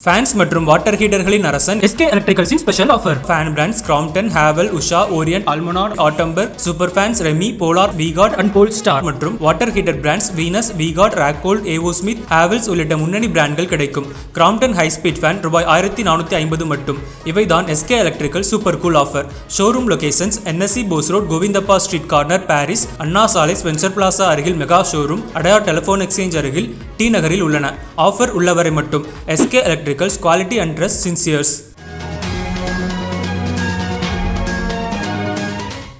Fans மற்றும் water ஹீட்டர்களின் அரசன் SK எலக்ட்ரிகல்ஸின் special offer fan brands Crompton Havells Usha Orient Almonard Atomberg super fans Remi Polar V Guard and pole star மற்றும் water heater brands Venus V Guard Racold A O Smith Havells உள்ளிட்ட முன்னணி பிராண்ட்கள் கிடைக்கும். Crompton high speed fan ரூபாய் ஆயிரத்தி நானூற்றி ஐம்பது மட்டும். இவைதான் SK electrical super cool offer showroom locations NSC Bose road Govindappa street corner Parrys Anna சாலை ஸ்பென்சர் பிளாசா அருகில் mega showroom Adyar telephone exchange அருகில் டி நகரில் உள்ளன. ஆஃபர் உள்ளவரை மட்டும். SK electricals quality and trust since years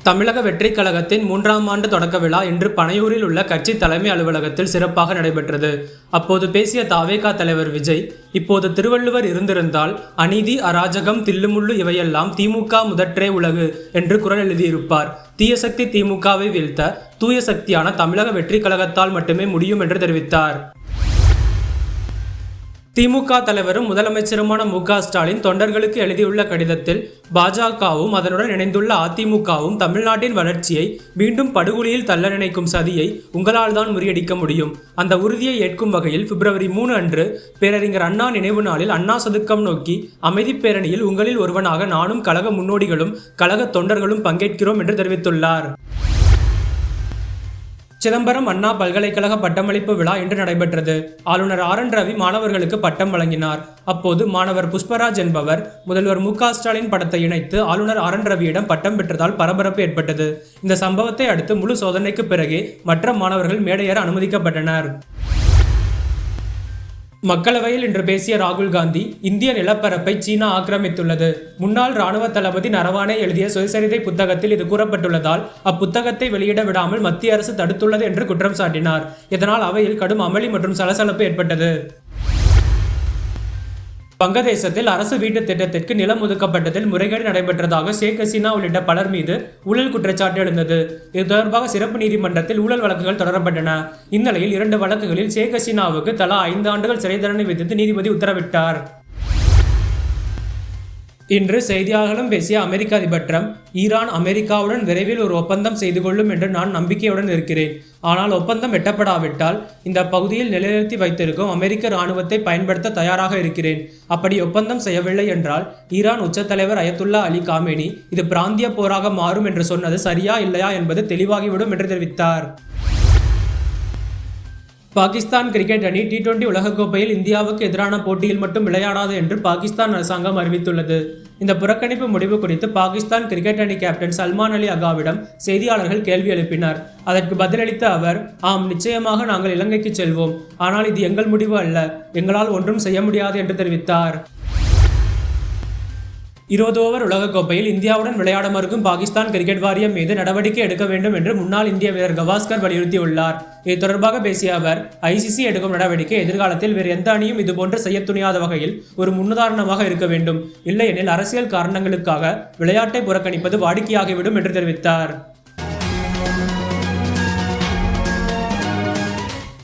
தமிழக வெற்றிக் கழகத்தின் மூன்றாம் ஆண்டு தொடக்க விழா இன்று பனையூரில் உள்ள கட்சி தலைமை அலுவலகத்தில் சிறப்பாக நடைபெற்றது. அப்போது பேசிய தாவேகா தலைவர் விஜய் இப்போது திருவள்ளுவர் இருந்திருந்தால் அநீதி அராஜகம் தில்லுமுள்ளு இவையெல்லாம் திமுக முதற்றே உலகு என்று குரல் எழுதியிருப்பார். தீயசக்தி திமுகவை வீழ்த்த தூய சக்தியான தமிழக வெற்றிக் கழகத்தால் மட்டுமே முடியும் என்று தெரிவித்தார். திமுக தலைவரும் முதலமைச்சருமான மு ஸ்டாலின் தொண்டர்களுக்கு எழுதியுள்ள கடிதத்தில் பாஜகவும் அதனுடன் இணைந்துள்ள அதிமுகவும் தமிழ்நாட்டின் வளர்ச்சியை மீண்டும் படுகொலியில் தள்ள நினைக்கும் சதியை உங்களால் தான் முறியடிக்க முடியும். அந்த உறுதியை ஏற்கும் வகையில் பிப்ரவரி மூணு அன்று பேரறிஞர் அண்ணா நினைவு நாளில் அண்ணா சதுக்கம் நோக்கி அமைதி பேரணியில் உங்களில் ஒருவனாக நானும் கழக முன்னோடிகளும் கழக தொண்டர்களும் பங்கேற்கிறோம் என்று தெரிவித்துள்ளார். சிதம்பரம் அண்ணா பல்கலைக்கழக பட்டமளிப்பு விழா இன்று நடைபெற்றது. ஆளுநர் ஆர் என் ரவி மாணவர்களுக்கு பட்டம் வழங்கினார். அப்போது மாணவர் புஷ்பராஜ் என்பவர் முதல்வர் மு ஸ்டாலின் படத்தை இணைத்து ஆளுநர் ஆர் என் ரவியிடம் பட்டம் பெற்றதால் பரபரப்பு ஏற்பட்டது. இந்த சம்பவத்தை அடுத்து முழு சோதனைக்கு பிறகே மற்ற மாணவர்கள் மேடையேற அனுமதிக்கப்பட்டனர். மக்களவையில் இன்று பேசிய ராகுல் காந்தி இந்திய நிலப்பரப்பை சீனா ஆக்கிரமித்துள்ளது. முன்னாள் ராணுவ தளபதி நரவானே எழுதிய சுயசரிதை புத்தகத்தில் இது கூறப்பட்டுள்ளதால் அப்புத்தகத்தை வெளியிட விடாமல் மத்திய அரசு தடுத்துள்ளது என்று குற்றம் சாட்டினார். இதனால் அவையில் கடும் அமளி மற்றும் சலசலப்பு ஏற்பட்டது. வங்கதேசத்தில் அரசு வீட்டு திட்டத்திற்கு நிலம் ஒதுக்கப்பட்டதில் முறைகேடு நடைபெற்றதாக ஷேக் ஹசீனா உள்ளிட்ட பலர் மீது ஊழல் குற்றச்சாட்டு எழுந்தது. இது தொடர்பாக சிறப்பு நீதிமன்றத்தில் ஊழல் வழக்குகள் தொடரப்பட்டன. இந்நிலையில் இரண்டு வழக்குகளில் ஷேக் ஹசீனாவுக்கு தலா ஐந்து ஆண்டுகள் சிறை தண்டனை விதித்து நீதிபதி உத்தரவிட்டார். இன்று செய்தியாளர்களும் பேசிய அமெரிக்க அதிபர் ட்ரம்ப் ஈரான் அமெரிக்காவுடன் விரைவில் ஒரு ஒப்பந்தம் செய்து கொள்ளும் என்று நான் நம்பிக்கையுடன் இருக்கிறேன். ஆனால் ஒப்பந்தம் எட்டப்படாவிட்டால் இந்த பகுதியில் நிலைநிறுத்தி வைத்திருக்கும் அமெரிக்க இராணுவத்தை பயன்படுத்த தயாராக இருக்கிறேன். அப்படி ஒப்பந்தம் செய்யவில்லை என்றால் ஈரான் உச்சத்தலைவர் அயத்துல்லா அலி காமேனி இது பிராந்திய போராக மாறும் என்று சொன்னது சரியா இல்லையா என்பது தெளிவாகிவிடும் என்று தெரிவித்தார். பாகிஸ்தான் கிரிக்கெட் அணி டி டுவெண்டி உலகக்கோப்பையில் இந்தியாவுக்கு எதிரான போட்டியில் மட்டும் விளையாடாது என்று பாகிஸ்தான் அரசாங்கம் அறிவித்துள்ளது. இந்த புறக்கணிப்பு முடிவு குறித்து பாகிஸ்தான் கிரிக்கெட் அணி கேப்டன் சல்மான் அலி அகாவிடம் செய்தியாளர்கள் கேள்வி எழுப்பினர். அதற்கு பதிலளித்த அவர் ஆம் நிச்சயமாக நாங்கள் இலங்கைக்கு செல்வோம். ஆனால் இது எங்கள் முடிவு அல்ல. எங்களால் ஒன்றும் செய்ய முடியாது என்று தெரிவித்தார். இருபது ஓவர் உலகக்கோப்பையில் இந்தியாவுடன் விளையாட மறுக்கும் பாகிஸ்தான் கிரிக்கெட் வாரியம் மீது நடவடிக்கை எடுக்க வேண்டும் என்று முன்னாள் இந்திய வீரர் கவாஸ்கர் வலியுறுத்தியுள்ளார். இது தொடர்பாக பேசிய அவர் ஐசிசி எடுக்கும் நடவடிக்கை எதிர்காலத்தில் வேறு எந்த அணியும் இதுபோன்று செய்ய துணியாத வகையில் ஒரு முன்னுதாரணமாக இருக்க வேண்டும். இல்லையெனில் அரசியல் காரணங்களுக்காக விளையாட்டை புறக்கணிப்பது வாடிக்கையாகிவிடும் என்று தெரிவித்தார்.